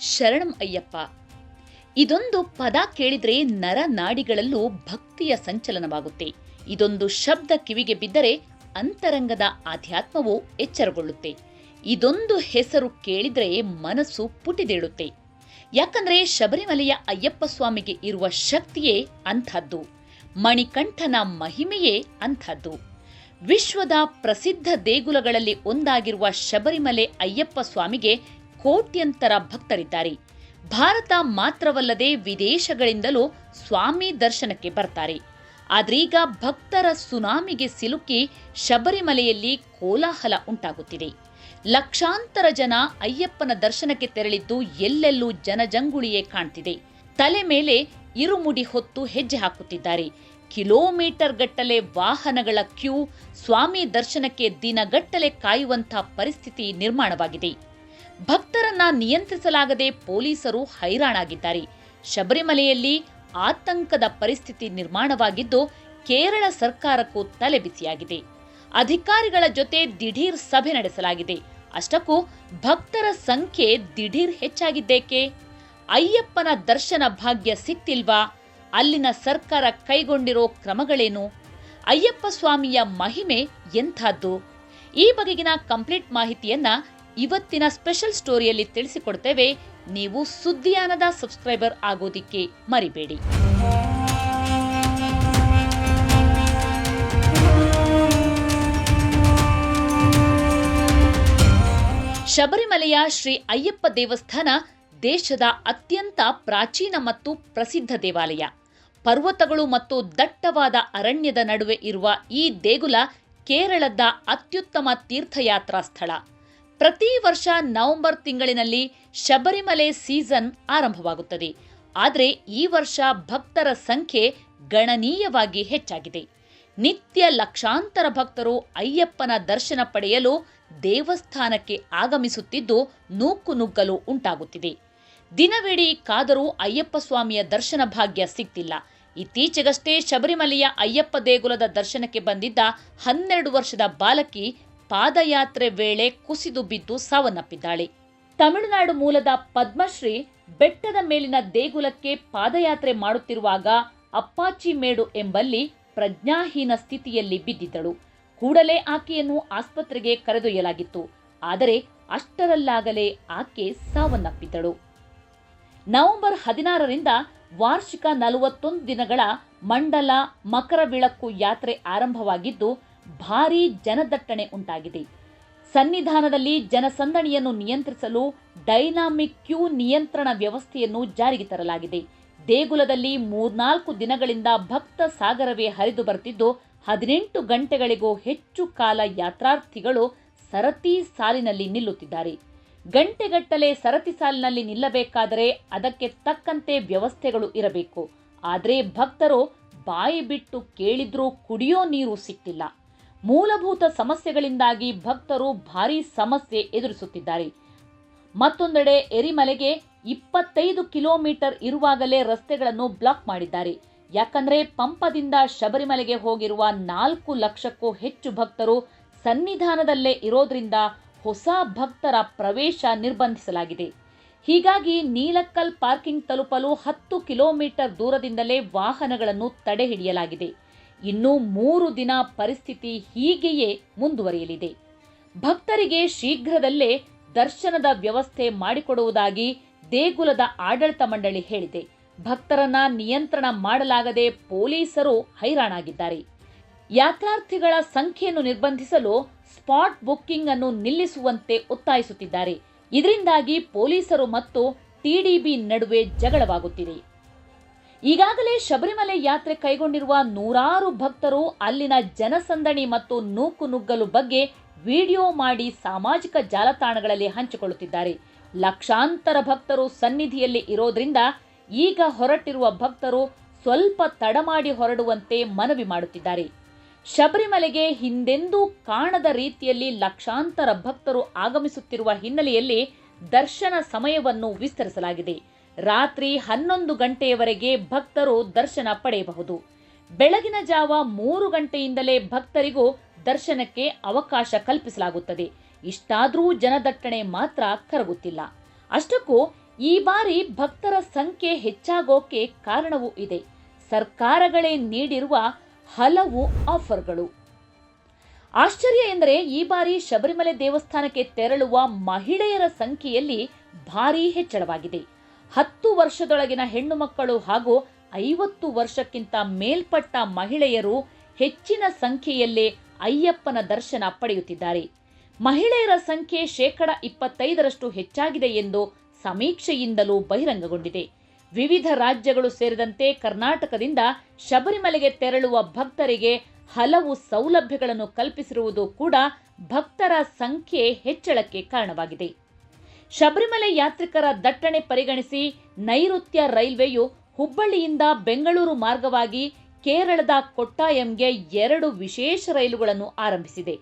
ಶರಣಂ ಅಯ್ಯಪ್ಪ. ಇದೊಂದು ಪದ ಕೇಳಿದ್ರೆ ನರ ನಾಡಿಗಳಲ್ಲೂ ಭಕ್ತಿಯ ಸಂಚಲನವಾಗುತ್ತೆ. ಇದೊಂದು ಶಬ್ದ ಕಿವಿಗೆ ಬಿದ್ದರೆ ಅಂತರಂಗದ ಆಧ್ಯಾತ್ಮವು ಎಚ್ಚರಗೊಳ್ಳುತ್ತೆ. ಇದೊಂದು ಹೆಸರು ಕೇಳಿದ್ರೆ ಮನಸ್ಸು ಪುಟಿದೇಳುತ್ತೆ. ಯಾಕಂದ್ರೆ ಶಬರಿಮಲೆಯ ಅಯ್ಯಪ್ಪ ಸ್ವಾಮಿಗೆ ಇರುವ ಶಕ್ತಿಯೇ ಅಂಥದ್ದು. ಮಣಿಕಂಠನ ಮಹಿಮೆಯೇ ಅಂಥದ್ದು. ವಿಶ್ವದ ಪ್ರಸಿದ್ಧ ದೇಗುಲಗಳಲ್ಲಿ ಒಂದಾಗಿರುವ ಶಬರಿಮಲೆ ಅಯ್ಯಪ್ಪ ಸ್ವಾಮಿಗೆ ಕೋಟ್ಯಂತರ ಭಕ್ತರಿದ್ದಾರೆ. ಭಾರತ ಮಾತ್ರವಲ್ಲದೆ ವಿದೇಶಗಳಿಂದಲೂ ಸ್ವಾಮಿ ದರ್ಶನಕ್ಕೆ ಬರ್ತಾರೆ. ಆದ್ರೀಗ ಭಕ್ತರ ಸುನಾಮಿಗೆ ಸಿಲುಕಿ ಶಬರಿಮಲೆಯಲ್ಲಿ ಕೋಲಾಹಲ ಉಂಟಾಗುತ್ತಿದೆ. ಲಕ್ಷಾಂತರ ಜನ ಅಯ್ಯಪ್ಪನ ದರ್ಶನಕ್ಕೆ ತೆರಳಿದ್ದು ಎಲ್ಲೆಲ್ಲೂ ಜನಜಂಗುಳಿಯೇ ಕಾಣ್ತಿದೆ. ತಲೆ ಮೇಲೆ ಇರುಮುಡಿ ಹೊತ್ತು ಹೆಜ್ಜೆ ಹಾಕುತ್ತಿದ್ದಾರೆ. ಕಿಲೋಮೀಟರ್ ಗಟ್ಟಲೆ ವಾಹನಗಳ ಕ್ಯೂ, ಸ್ವಾಮಿ ದರ್ಶನಕ್ಕೆ ದಿನಗಟ್ಟಲೆ ಕಾಯುವಂಥ ಪರಿಸ್ಥಿತಿ ನಿರ್ಮಾಣವಾಗಿದೆ. ಭಕ್ತರನ್ನ ನಿಯಂತ್ರಿಸಲಾಗದೆ ಪೊಲೀಸರು ಹೈರಾಣಾಗಿದ್ದಾರೆ. ಶಬರಿಮಲೆಯಲ್ಲಿ ಆತಂಕದ ಪರಿಸ್ಥಿತಿ ನಿರ್ಮಾಣವಾಗಿದ್ದು, ಕೇರಳ ಸರ್ಕಾರಕ್ಕೂ ತಲೆಬಿಸಿಯಾಗಿದೆ ಅಧಿಕಾರಿಗಳ ಜೊತೆ ದಿಢೀರ್ ಸಭೆ ನಡೆಸಲಾಗಿದೆ. ಅಷ್ಟಕ್ಕೂ ಭಕ್ತರ ಸಂಖ್ಯೆ ದಿಢೀರ್ ಹೆಚ್ಚಾಗಿದ್ದೇಕೆ? ಅಯ್ಯಪ್ಪನ ದರ್ಶನ ಭಾಗ್ಯ ಸಿಕ್ತಿಲ್ವಾ? ಅಲ್ಲಿನ ಸರ್ಕಾರ ಕೈಗೊಂಡಿರೋ ಕ್ರಮಗಳೇನು? ಅಯ್ಯಪ್ಪ ಸ್ವಾಮಿಯ ಮಹಿಮೆ ಎಂಥದ್ದು? ಈ ಬಗೆಗಿನ ಕಂಪ್ಲೀಟ್ ಮಾಹಿತಿಯನ್ನ ಇವತ್ತಿನ ಸ್ಪೆಷಲ್ ಸ್ಟೋರಿಯಲ್ಲಿ ತಿಳಿಸಿಕೊಡ್ತೇವೆ, ನೀವು ಸುದ್ದಿಯಾನದ ಸಬ್ಸ್ಕ್ರೈಬರ್ ಆಗೋದಿಕ್ಕೆ ಮರಿಬೇಡಿ. ಶಬರಿಮಲೆಯ ಶ್ರೀ ಅಯ್ಯಪ್ಪ ದೇವಸ್ಥಾನ ದೇಶದ ಅತ್ಯಂತ ಪ್ರಾಚೀನ ಮತ್ತು ಪ್ರಸಿದ್ಧ ದೇವಾಲಯ. ಪರ್ವತಗಳು ಮತ್ತು ದಟ್ಟವಾದ ಅರಣ್ಯದ ನಡುವೆ ಇರುವ ಈ ದೇಗುಲ ಕೇರಳದ ಅತ್ಯುತ್ತಮ ತೀರ್ಥಯಾತ್ರಾ ಸ್ಥಳ. ಪ್ರತಿ ವರ್ಷ ನವೆಂಬರ್ ತಿಂಗಳಿನಲ್ಲಿ ಶಬರಿಮಲೆ ಸೀಸನ್ ಆರಂಭವಾಗುತ್ತದೆ. ಆದರೆ ಈ ವರ್ಷ ಭಕ್ತರ ಸಂಖ್ಯೆ ಗಣನೀಯವಾಗಿ ಹೆಚ್ಚಾಗಿದೆ. ನಿತ್ಯ ಲಕ್ಷಾಂತರ ಭಕ್ತರು ಅಯ್ಯಪ್ಪನ ದರ್ಶನ ಪಡೆಯಲು ದೇವಸ್ಥಾನಕ್ಕೆ ಆಗಮಿಸುತ್ತಿದ್ದು ನೂಕು ನುಗ್ಗಲು ಉಂಟಾಗುತ್ತಿದೆ. ದಿನವಿಡೀ ಕಾದರೂ ಅಯ್ಯಪ್ಪ ಸ್ವಾಮಿಯ ದರ್ಶನ ಭಾಗ್ಯ ಸಿಗ್ತಿಲ್ಲ ಇತ್ತೀಚೆಗಷ್ಟೇ ಶಬರಿಮಲೆಯ ಅಯ್ಯಪ್ಪ ದೇಗುಲದ ದರ್ಶನಕ್ಕೆ ಬಂದಿದ್ದ ಹನ್ನೆರಡು ವರ್ಷದ ಬಾಲಕಿ ಪಾದಯಾತ್ರೆ ವೇಳೆ ಕುಸಿದು ಬಿದ್ದು ಸಾವನ್ನಪ್ಪಿದ್ದಾಳೆ. ತಮಿಳುನಾಡು ಮೂಲದ ಪದ್ಮಶ್ರೀ ಬೆಟ್ಟದ ಮೇಲಿನ ದೇಗುಲಕ್ಕೆ ಪಾದಯಾತ್ರೆ ಮಾಡುತ್ತಿರುವಾಗ ಅಪ್ಪಾಚಿ ಮೇಡು ಎಂಬಲ್ಲಿ ಪ್ರಜ್ಞಾಹೀನ ಸ್ಥಿತಿಯಲ್ಲಿ ಬಿದ್ದಿದ್ದಳು. ಕೂಡಲೇ ಆಕೆಯನ್ನು ಆಸ್ಪತ್ರೆಗೆ ಕರೆದೊಯ್ಯಲಾಗಿತ್ತು. ಆದರೆ ಅಷ್ಟರಲ್ಲಾಗಲೇ ಆಕೆ ಸಾವನ್ನಪ್ಪಿದ್ದಳು. ನವೆಂಬರ್ ಹದಿನಾರರಿಂದ ವಾರ್ಷಿಕ ನಲವತ್ತೊಂದು ದಿನಗಳ ಮಂಡಲ ಮಕರ ವಿಳಕ್ಕು ಯಾತ್ರೆ ಆರಂಭವಾಗಿದ್ದು ಭಾರೀ ಜನದಟ್ಟಣೆ ಉಂಟಾಗಿದೆ. ಸನ್ನಿಧಾನದಲ್ಲಿ ಜನಸಂದಣಿಯನ್ನು ನಿಯಂತ್ರಿಸಲು ಡೈನಾಮಿಕ್ ಕ್ಯೂ ನಿಯಂತ್ರಣ ವ್ಯವಸ್ಥೆಯನ್ನು ಜಾರಿಗೆ ತರಲಾಗಿದೆ. ದೇಗುಲದಲ್ಲಿ ಮೂರ್ನಾಲ್ಕು ದಿನಗಳಿಂದ ಭಕ್ತ ಸಾಗರವೇ ಹರಿದು ಬರ್ತಿದ್ದು, ಹದಿನೆಂಟು ಗಂಟೆಗಳಿಗೂ ಹೆಚ್ಚು ಕಾಲ ಯಾತ್ರಾರ್ಥಿಗಳು ಸರತಿ ಸಾಲಿನಲ್ಲಿ ನಿಲ್ಲುತ್ತಿದ್ದಾರೆ. ಗಂಟೆಗಟ್ಟಲೆ ಸರತಿ ಸಾಲಿನಲ್ಲಿ ನಿಲ್ಲಬೇಕಾದರೆ ಅದಕ್ಕೆ ತಕ್ಕಂತೆ ವ್ಯವಸ್ಥೆಗಳು ಇರಬೇಕು. ಆದರೆ ಭಕ್ತರು ಬಾಯಿ ಬಿಟ್ಟು ಕೇಳಿದ್ರೂ ಕುಡಿಯೋ ನೀರು ಸಿಕ್ತಿಲ್ಲ. ಮೂಲಭೂತ ಸಮಸ್ಯೆಗಳಿಂದಾಗಿ ಭಕ್ತರು ಭಾರೀ ಸಮಸ್ಯೆ ಎದುರಿಸುತ್ತಿದ್ದಾರೆ. ಮತ್ತೊಂದೆಡೆ ಎರಿಮಲೆಗೆ ಇಪ್ಪತ್ತೈದು ಕಿಲೋಮೀಟರ್ ಇರುವಾಗಲೇ ರಸ್ತೆಗಳನ್ನು ಬ್ಲಾಕ್ ಮಾಡಿದ್ದಾರೆ. ಯಾಕಂದ್ರೆ ಪಂಪದಿಂದ ಶಬರಿಮಲೆಗೆ ಹೋಗಿರುವ ನಾಲ್ಕು ಲಕ್ಷಕ್ಕೂ ಹೆಚ್ಚು ಭಕ್ತರು ಸನ್ನಿಧಾನದಲ್ಲೇ ಇರೋದ್ರಿಂದ ಹೊಸ ಭಕ್ತರ ಪ್ರವೇಶ ನಿರ್ಬಂಧಿಸಲಾಗಿದೆ. ಹೀಗಾಗಿ ನೀಲಕ್ಕಲ್ ಪಾರ್ಕಿಂಗ್ ತಲುಪಲು ಹತ್ತು ಕಿಲೋಮೀಟರ್ ದೂರದಿಂದಲೇ ವಾಹನಗಳನ್ನು ತಡೆ ಹಿಡಿಯಲಾಗಿದೆ ಇನ್ನು ಮೂರು ದಿನ ಪರಿಸ್ಥಿತಿ ಹೀಗೆಯೇ ಮುಂದುವರಿಯಲಿದೆ. ಭಕ್ತರಿಗೆ ಶೀಘ್ರದಲ್ಲೇ ದರ್ಶನದ ವ್ಯವಸ್ಥೆ ಮಾಡಿಕೊಡುವುದಾಗಿ ದೇಗುಲದ ಆಡಳಿತ ಮಂಡಳಿ ಹೇಳಿದೆ. ಭಕ್ತರನ್ನ ನಿಯಂತ್ರಣ ಮಾಡಲಾಗದೆ ಪೊಲೀಸರು ಹೈರಾಣಾಗಿದ್ದಾರೆ. ಯಾತ್ರಾರ್ಥಿಗಳ ಸಂಖ್ಯೆಯನ್ನು ನಿರ್ಬಂಧಿಸಲು ಸ್ಪಾಟ್ ಬುಕ್ಕಿಂಗ್ ಅನ್ನು ನಿಲ್ಲಿಸುವಂತೆ ಒತ್ತಾಯಿಸುತ್ತಿದ್ದಾರೆ. ಇದರಿಂದಾಗಿ ಪೊಲೀಸರು ಮತ್ತು ಟಿಡಿಬಿ ನಡುವೆ ಜಗಳವಾಗುತ್ತಿದೆ. ಈಗಾಗಲೇ ಶಬರಿಮಲೆ ಯಾತ್ರೆ ಕೈಗೊಂಡಿರುವ ನೂರಾರು ಭಕ್ತರು ಅಲ್ಲಿನ ಜನಸಂದಣಿ ಮತ್ತು ನೂಕು ನುಗ್ಗಲು ಬಗ್ಗೆ ವಿಡಿಯೋ ಮಾಡಿ ಸಾಮಾಜಿಕ ಜಾಲತಾಣಗಳಲ್ಲಿ ಹಂಚಿಕೊಳ್ಳುತ್ತಿದ್ದಾರೆ. ಲಕ್ಷಾಂತರ ಭಕ್ತರು ಸನ್ನಿಧಿಯಲ್ಲಿ ಇರೋದ್ರಿಂದ ಈಗ ಹೊರಟಿರುವ ಭಕ್ತರು ಸ್ವಲ್ಪ ತಡ ಮಾಡಿ ಹೊರಡುವಂತೆ ಮನವಿ ಮಾಡುತ್ತಿದ್ದಾರೆ. ಶಬರಿಮಲೆಗೆ ಹಿಂದೆಂದೂ ಕಾಣದ ರೀತಿಯಲ್ಲಿ ಲಕ್ಷಾಂತರ ಭಕ್ತರು ಆಗಮಿಸುತ್ತಿರುವ ಹಿನ್ನೆಲೆಯಲ್ಲಿ ದರ್ಶನ ಸಮಯವನ್ನು ವಿಸ್ತರಿಸಲಾಗಿದೆ. ರಾತ್ರಿ ಹನ್ನೊಂದು ಗಂಟೆಯವರೆಗೆ ಭಕ್ತರು ದರ್ಶನ ಪಡೆಯಬಹುದು. ಬೆಳಗಿನ ಜಾವ ಮೂರು ಗಂಟೆಯಿಂದಲೇ ಭಕ್ತರಿಗೂ ದರ್ಶನಕ್ಕೆ ಅವಕಾಶ ಕಲ್ಪಿಸಲಾಗುತ್ತದೆ. ಇಷ್ಟಾದರೂ ಜನದಟ್ಟಣೆ ಮಾತ್ರ ಕರಗುತ್ತಿಲ್ಲ. ಅಷ್ಟಕ್ಕೂ ಈ ಬಾರಿ ಭಕ್ತರ ಸಂಖ್ಯೆ ಹೆಚ್ಚಾಗೋಕೆ ಕಾರಣವೂ ಇದೆ. ಸರ್ಕಾರಗಳೇ ನೀಡಿರುವ ಹಲವು ಆಫರ್ಗಳು. ಆಶ್ಚರ್ಯ ಎಂದರೆ ಈ ಬಾರಿ ಶಬರಿಮಲೆ ದೇವಸ್ಥಾನಕ್ಕೆ ತೆರಳುವ ಮಹಿಳೆಯರ ಸಂಖ್ಯೆಯಲ್ಲಿ ಭಾರೀ ಹೆಚ್ಚಳವಾಗಿದೆ. ಹತ್ತು ವರ್ಷದೊಳಗಿನ ಹೆಣ್ಣು ಮಕ್ಕಳು ಹಾಗೂ ಐವತ್ತು ವರ್ಷಕ್ಕಿಂತ ಮೇಲ್ಪಟ್ಟ ಮಹಿಳೆಯರು ಹೆಚ್ಚಿನ ಸಂಖ್ಯೆಯಲ್ಲೇ ಅಯ್ಯಪ್ಪನ ದರ್ಶನ ಪಡೆಯುತ್ತಿದ್ದಾರೆ. ಮಹಿಳೆಯರ ಸಂಖ್ಯೆ ಶೇಕಡ ಇಪ್ಪತ್ತೈದರಷ್ಟು ಹೆಚ್ಚಾಗಿದೆ ಎಂದು ಸಮೀಕ್ಷೆಯಿಂದಲೂ ಬಹಿರಂಗಗೊಂಡಿದೆ. ವಿವಿಧ ರಾಜ್ಯಗಳು ಸೇರಿದಂತೆ ಕರ್ನಾಟಕದಿಂದ ಶಬರಿಮಲೆಗೆ ತೆರಳುವ ಭಕ್ತರಿಗೆ ಹಲವು ಸೌಲಭ್ಯಗಳನ್ನು ಕಲ್ಪಿಸಿರುವುದು ಕೂಡ ಭಕ್ತರ ಸಂಖ್ಯೆ ಹೆಚ್ಚಳಕ್ಕೆ ಕಾರಣವಾಗಿದೆ. ಶಬರಿಮಲೆ ಯಾತ್ರಿಕರ ದಟ್ಟಣೆ ಪರಿಗಣಿಸಿ ನೈಋತ್ಯ ರೈಲ್ವೆಯು ಹುಬ್ಬಳ್ಳಿಯಿಂದ ಬೆಂಗಳೂರು ಮಾರ್ಗವಾಗಿ ಕೇರಳದ ಕೊಟ್ಟಾಯಂಗೆ ಎರಡು ವಿಶೇಷ ರೈಲುಗಳನ್ನು ಆರಂಭಿಸಿದೆ.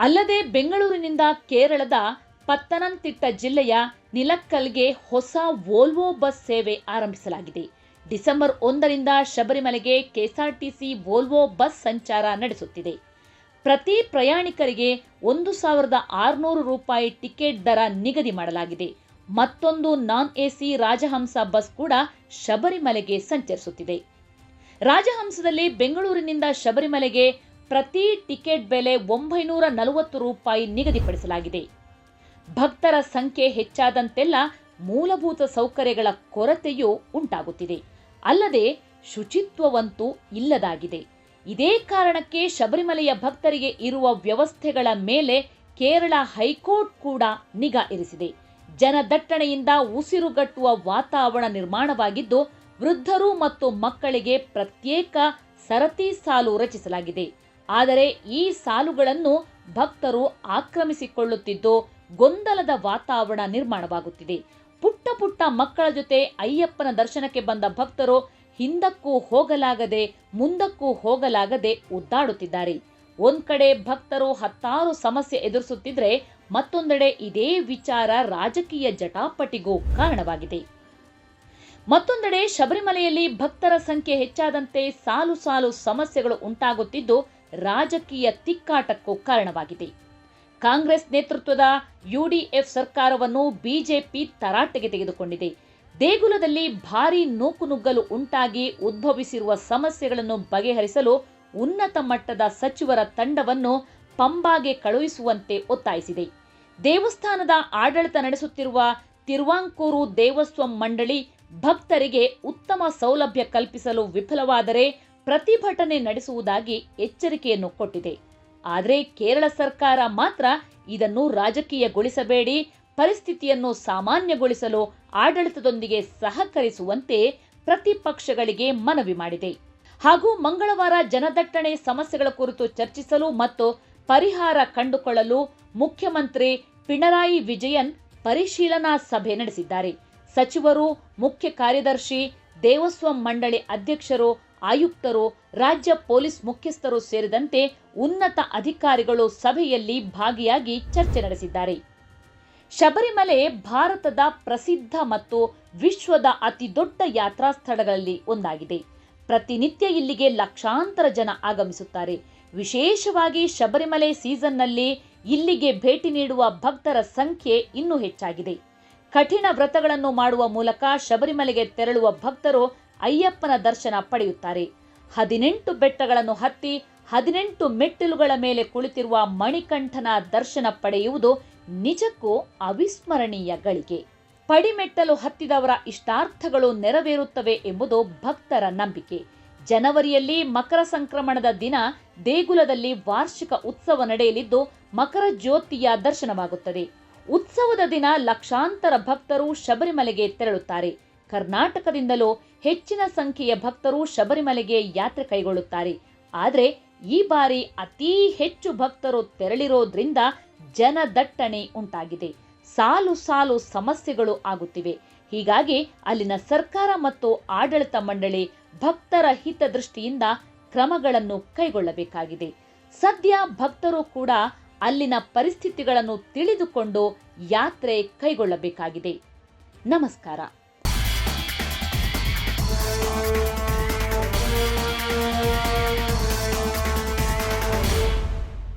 ಅಲ್ಲದೆ ಬೆಂಗಳೂರಿನಿಂದ ಕೇರಳದ ಪತ್ತನಂತಿಟ್ಟ ಜಿಲ್ಲೆಯ ನಿಲಕ್ಕಲ್ಗೆ ಹೊಸ ವೋಲ್ವೋ ಬಸ್ ಸೇವೆ ಆರಂಭಿಸಲಾಗಿದೆ. ಡಿಸೆಂಬರ್ ಒಂದರಿಂದ ಶಬರಿಮಲೆಗೆ ಕೆಎಸ್ಆರ್ಟಿಸಿ ವೋಲ್ವೋ ಬಸ್ ಸಂಚಾರ ನಡೆಸುತ್ತಿದೆ. ಪ್ರತಿ ಪ್ರಯಾಣಿಕರಿಗೆ ಒಂದು ಸಾವಿರದ ಆರುನೂರು ರೂಪಾಯಿ ಟಿಕೆಟ್ ದರ ನಿಗದಿ ಮಾಡಲಾಗಿದೆ. ಮತ್ತೊಂದು ನಾನ್ ಎಸಿ ರಾಜಹಂಸ ಬಸ್ ಕೂಡ ಶಬರಿಮಲೆಗೆ ಸಂಚರಿಸುತ್ತಿದೆ. ರಾಜಹಂಸದಲ್ಲಿ ಬೆಂಗಳೂರಿನಿಂದ ಶಬರಿಮಲೆಗೆ ಪ್ರತಿ ಟಿಕೆಟ್ ಬೆಲೆ ಒಂಬೈನೂರ ನಲವತ್ತು ರೂಪಾಯಿ ನಿಗದಿಪಡಿಸಲಾಗಿದೆ. ಭಕ್ತರ ಸಂಖ್ಯೆ ಹೆಚ್ಚಾದಂತೆಲ್ಲ ಮೂಲಭೂತ ಸೌಕರ್ಯಗಳ ಕೊರತೆಯೂ ಉಂಟಾಗುತ್ತಿದೆ. ಅಲ್ಲದೆ ಶುಚಿತ್ವವಂತೂ ಇಲ್ಲದಾಗಿದೆ. ಇದೇ ಕಾರಣಕ್ಕೆ ಶಬರಿಮಲೆಯ ಭಕ್ತರಿಗೆ ಇರುವ ವ್ಯವಸ್ಥೆಗಳ ಮೇಲೆ ಕೇರಳ ಹೈಕೋರ್ಟ್ ಕೂಡ ನಿಗಾ ಇರಿಸಿದೆ. ಜನದಟ್ಟಣೆಯಿಂದ ಉಸಿರುಗಟ್ಟುವ ವಾತಾವರಣ ನಿರ್ಮಾಣವಾಗಿದ್ದು, ವೃದ್ಧರು ಮತ್ತು ಮಕ್ಕಳಿಗೆ ಪ್ರತ್ಯೇಕ ಸರತಿ ಸಾಲು ರಚಿಸಲಾಗಿದೆ. ಆದರೆ ಈ ಸಾಲುಗಳನ್ನು ಭಕ್ತರು ಆಕ್ರಮಿಸಿಕೊಳ್ಳುತ್ತಿದ್ದು, ಗೊಂದಲದ ವಾತಾವರಣ ನಿರ್ಮಾಣವಾಗುತ್ತಿದೆ. ಪುಟ್ಟ ಪುಟ್ಟ ಮಕ್ಕಳ ಜೊತೆ ಅಯ್ಯಪ್ಪನ ದರ್ಶನಕ್ಕೆ ಬಂದ ಭಕ್ತರು ಹಿಂದಕ್ಕೂ ಹೋಗಲಾಗದೆ, ಮುಂದಕ್ಕೂ ಹೋಗಲಾಗದೆ ಒದ್ದಾಡುತ್ತಿದ್ದಾರೆ. ಒಂದ್ ಕಡೆ ಭಕ್ತರು ಹತ್ತಾರು ಸಮಸ್ಯೆ ಎದುರಿಸುತ್ತಿದ್ರೆ, ಮತ್ತೊಂದೆಡೆ ಇದೇ ವಿಚಾರ ರಾಜಕೀಯ ಜಟಾಪಟಿಗೂ ಕಾರಣವಾಗಿದೆ. ಮತ್ತೊಂದೆಡೆ ಶಬರಿಮಲೆಯಲ್ಲಿ ಭಕ್ತರ ಸಂಖ್ಯೆ ಹೆಚ್ಚಾದಂತೆ ಸಾಲು ಸಾಲು ಸಮಸ್ಯೆಗಳು ಉಂಟಾಗುತ್ತಿದ್ದು, ರಾಜಕೀಯ ತಿಕ್ಕಾಟಕ್ಕೂ ಕಾರಣವಾಗಿದೆ. ಕಾಂಗ್ರೆಸ್ ನೇತೃತ್ವದ ಯುಡಿಎಫ್ ಸರ್ಕಾರವನ್ನು ಬಿಜೆಪಿ ತರಾಟೆಗೆ ತೆಗೆದುಕೊಂಡಿದೆ. ದೇಗುಲದಲ್ಲಿ ಭಾರೀ ನೂಕುನುಗ್ಗಲು ಉಂಟಾಗಿ ಉದ್ಭವಿಸಿರುವ ಸಮಸ್ಯೆಗಳನ್ನು ಬಗೆಹರಿಸಲು ಉನ್ನತ ಮಟ್ಟದ ಸಚಿವರ ತಂಡವನ್ನು ಪಂಬಾಗೆ ಕಳುಹಿಸುವಂತೆ ಒತ್ತಾಯಿಸಿದೆ. ದೇವಸ್ಥಾನದ ಆಡಳಿತ ನಡೆಸುತ್ತಿರುವ ತಿರುವಾಂಕೂರು ದೇವಸ್ವಂ ಮಂಡಳಿ ಭಕ್ತರಿಗೆ ಉತ್ತಮ ಸೌಲಭ್ಯ ಕಲ್ಪಿಸಲು ವಿಫಲವಾದರೆ ಪ್ರತಿಭಟನೆ ನಡೆಸುವುದಾಗಿ ಎಚ್ಚರಿಕೆಯನ್ನು ಕೊಟ್ಟಿದೆ. ಆದರೆ ಕೇರಳ ಸರ್ಕಾರ ಮಾತ್ರ ಇದನ್ನು ರಾಜಕೀಯಗೊಳಿಸಬೇಡಿ ಪರಿಸ್ಥಿತಿಯನ್ನು ಸಾಮಾನ್ಯಗೊಳಿಸಲು ಆಡಳಿತದೊಂದಿಗೆ ಸಹಕರಿಸುವಂತೆ ಪ್ರತಿಪಕ್ಷಗಳಿಗೆ ಮನವಿ ಮಾಡಿದೆ. ಹಾಗೂ ಮಂಗಳವಾರ ಜನದಟ್ಟಣೆ ಸಮಸ್ಯೆಗಳ ಕುರಿತು ಚರ್ಚಿಸಲು ಮತ್ತು ಪರಿಹಾರ ಕಂಡುಕೊಳ್ಳಲು ಮುಖ್ಯಮಂತ್ರಿ ಪಿಣರಾಯಿ ವಿಜಯನ್ ಪರಿಶೀಲನಾ ಸಭೆ ನಡೆಸಿದ್ದಾರೆ. ಸಚಿವರು, ಮುಖ್ಯ ಕಾರ್ಯದರ್ಶಿ, ದೇವಸ್ವಂ ಮಂಡಳಿ ಅಧ್ಯಕ್ಷರು, ಆಯುಕ್ತರು, ರಾಜ್ಯ ಪೊಲೀಸ್ ಮುಖ್ಯಸ್ಥರು ಸೇರಿದಂತೆ ಉನ್ನತ ಅಧಿಕಾರಿಗಳು ಸಭೆಯಲ್ಲಿ ಭಾಗಿಯಾಗಿ ಚರ್ಚೆ ನಡೆಸಿದ್ದಾರೆ. ಶಬರಿಮಲೆ ಭಾರತದ ಪ್ರಸಿದ್ಧ ಮತ್ತು ವಿಶ್ವದ ಅತಿ ದೊಡ್ಡ ಯಾತ್ರಾ ಸ್ಥಳಗಳಲ್ಲಿ ಒಂದಾಗಿದೆ. ಪ್ರತಿನಿತ್ಯ ಇಲ್ಲಿಗೆ ಲಕ್ಷಾಂತರ ಜನ ಆಗಮಿಸುತ್ತಾರೆ. ವಿಶೇಷವಾಗಿ ಶಬರಿಮಲೆ ಸೀಸನ್ನಲ್ಲಿ ಇಲ್ಲಿಗೆ ಭೇಟಿ ನೀಡುವ ಭಕ್ತರ ಸಂಖ್ಯೆ ಇನ್ನೂ ಹೆಚ್ಚಾಗಿದೆ. ಕಠಿಣ ವ್ರತಗಳನ್ನು ಮಾಡುವ ಮೂಲಕ ಶಬರಿಮಲೆಗೆ ತೆರಳುವ ಭಕ್ತರು ಅಯ್ಯಪ್ಪನ ದರ್ಶನ ಪಡೆಯುತ್ತಾರೆ. ಹದಿನೆಂಟು ಬೆಟ್ಟಗಳನ್ನು ಹತ್ತಿ ಹದಿನೆಂಟು ಮೆಟ್ಟಿಲುಗಳ ಮೇಲೆ ಕುಳಿತಿರುವ ಮಣಿಕಂಠನ ದರ್ಶನ ಪಡೆಯುವುದು ನಿಜಕ್ಕೂ ಅವಿಸ್ಮರಣೀಯ ಗಳಿಗೆ. ಪಡಿಮೆಟ್ಟಲು ಹತ್ತಿದವರ ಇಷ್ಟಾರ್ಥಗಳು ನೆರವೇರುತ್ತವೆ ಎಂಬುದು ಭಕ್ತರ ನಂಬಿಕೆ. ಜನವರಿಯಲ್ಲಿ ಮಕರ ಸಂಕ್ರಮಣದ ದಿನ ದೇಗುಲದಲ್ಲಿ ವಾರ್ಷಿಕ ಉತ್ಸವ ನಡೆಯಲಿದ್ದು ಮಕರ ಜ್ಯೋತಿಯ ದರ್ಶನವಾಗುತ್ತದೆ. ಉತ್ಸವದ ದಿನ ಲಕ್ಷಾಂತರ ಭಕ್ತರು ಶಬರಿಮಲೆಗೆ ತೆರಳುತ್ತಾರೆ. ಕರ್ನಾಟಕದಿಂದಲೂ ಹೆಚ್ಚಿನ ಸಂಖ್ಯೆಯ ಭಕ್ತರು ಶಬರಿಮಲೆಗೆ ಯಾತ್ರೆ ಕೈಗೊಳ್ಳುತ್ತಾರೆ. ಆದರೆ ಈ ಬಾರಿ ಅತೀ ಹೆಚ್ಚು ಭಕ್ತರು ತೆರಳಿರೋದ್ರಿಂದ ಜನದಟ್ಟಣೆ ಉಂಟಾಗಿದೆ. ಸಾಲು ಸಾಲು ಸಮಸ್ಯೆಗಳು ಆಗುತ್ತಿವೆ. ಹೀಗಾಗಿ ಅಲ್ಲಿನ ಸರ್ಕಾರ ಮತ್ತು ಆಡಳಿತ ಮಂಡಳಿ ಭಕ್ತರ ಹಿತದೃಷ್ಟಿಯಿಂದ ಕ್ರಮಗಳನ್ನು ಕೈಗೊಳ್ಳಬೇಕಾಗಿದೆ. ಸದ್ಯ ಭಕ್ತರು ಕೂಡ ಅಲ್ಲಿನ ಪರಿಸ್ಥಿತಿಗಳನ್ನು ತಿಳಿದುಕೊಂಡು ಯಾತ್ರೆ ಕೈಗೊಳ್ಳಬೇಕಾಗಿದೆ. ನಮಸ್ಕಾರ.